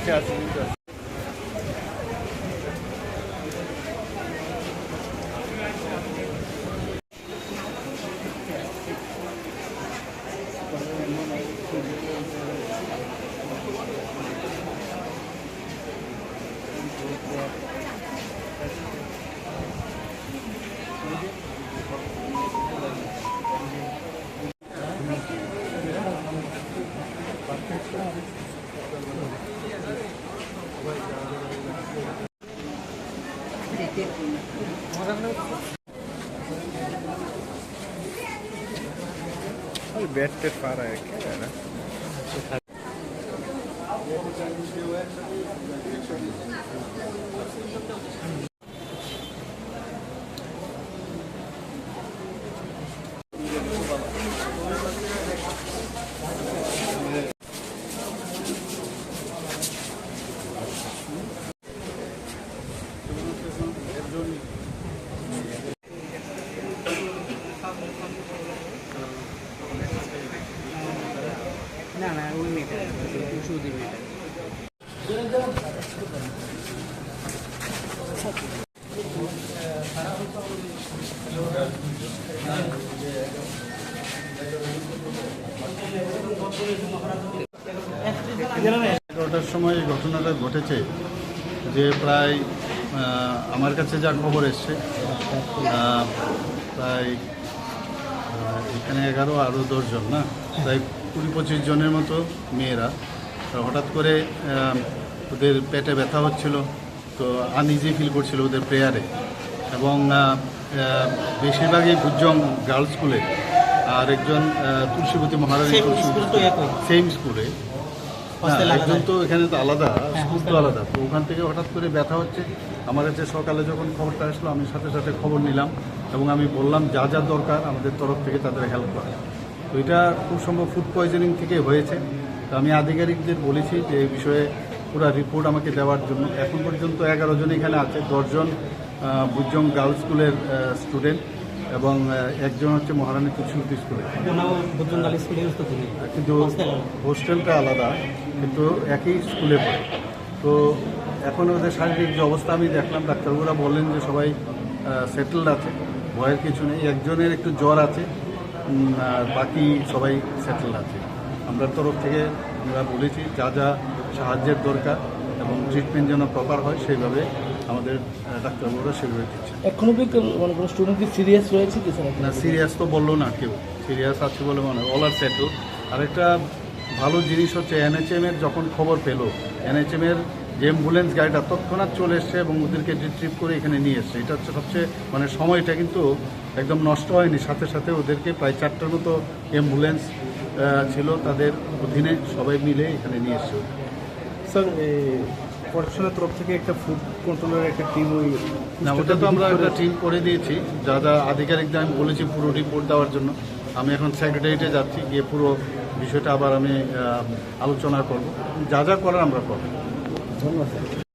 আছে আছে কিন্তু अरे बैट पे पा रहा है क्या है ना এগারোটার সময় এই ঘটনাটা ঘটেছে যে প্রায় আমার কাছে যা খবর এসছে প্রায় এখানে এগারো আরও দশজন, না? প্রায় কুড়ি পঁচিশ জনের মতো মেয়েরা। হঠাৎ করে ওদের পেটে ব্যথা হচ্ছিল তো আনইজি ফিল করছিল ওদের প্রেয়ারে এবং বেশিরভাগই ভুজং গার্লস স্কুলে আর একজন আহ, তুলসীবতী মহারানী Same তুলসী school তো একই। সেম স্কুলে। একজন তো এখানে তো আলাদা হ্যাঁ, স্কুল তো আলাদা। তো ওখান থেকে হঠাৎ করে ব্যথা হচ্ছে। আমার কাছে সকালে যখন খবরটা আসলো আমি সাথে সাথে খবর নিলাম এবং আমি বললাম যা যা দরকার আমাদের তরফ থেকে তাদের হেল্প করা। তো এটা খুব সম্ভব ফুড পয়জনিং থেকে হয়েছে। তো আমি আধিকারিকদের বলেছি যে এই বিষয়ে পুরো রিপোর্ট আমাকে দেওয়ার জন্য। এখন পর্যন্ত এগারো জন এখানে আছে দশজন বুজং গার্লস স্কুলের স্টুডেন্ট এবং একজন হচ্ছে মহারানী তুলসী স্কুলে ওনাও বুদ্ধঙ্গালী স্কুলে ইউজ করতে কিন্তু হোস্টেলটা আলাদা। কিন্তু একই স্কুলে পড়ে। তো এখন ওদের শারীরিক যে অবস্থা আমি দেখলাম ডাক্তারবাবুরা বললেন যে সবাই সেটেলড আছে ভয়ের কিছু নেই। একজনের একটু জ্বর আছে আর বাকি সবাই সেটেলড আছে। আমরা তরফ থেকে আমরা বলেছি যা যা সাহায্যের দরকার এবং ট্রিটমেন্ট যেন প্রপার হয় সেইভাবে আমাদের ডাক্তারবাবুরা সেভাবে দিচ্ছে। এখনও মানে কোনো স্টুডেন্ট কি সিরিয়াস রয়েছে কি না সিরিয়াস তো বলল না কেউ। সিরিয়াস আছে বলে মনে হয়। অল আর সেটল আরেকটা ভালো জিনিস হচ্ছে এনএচএম এর যখন খবর পেল এনএচএম এর যে অ্যাম্বুলেন্স গাড়িটা তৎক্ষণাৎ চলে এসছে এবং ওদেরকে রিট্রিভ করে এখানে নিয়ে এসছে এটা হচ্ছে সবচেয়ে মানে সময়টা কিন্তু একদম নষ্ট হয়নি। সাথে সাথে ওদেরকে প্রায় চারটার মতো অ্যাম্বুলেন্স ছিল তাদের অধীনে সবাই মিলে এখানে নিয়ে এসছে। স্যার প্রশাসনের তরফ থেকে একটা ফুড কন্ট্রোলের একটা টিম ওই না ওটা তো আমরা একটা টিম করে দিয়েছি। যা যা আধিকারিকদের আমি বলেছি পুরো রিপোর্ট দেওয়ার জন্য। আমি এখন সেক্রেটারিয়েটে যাচ্ছি গিয়ে পুরো বিষয়টা আবার আমি আলোচনা করব। যা যা করার আমরা করব। ধন্যবাদ।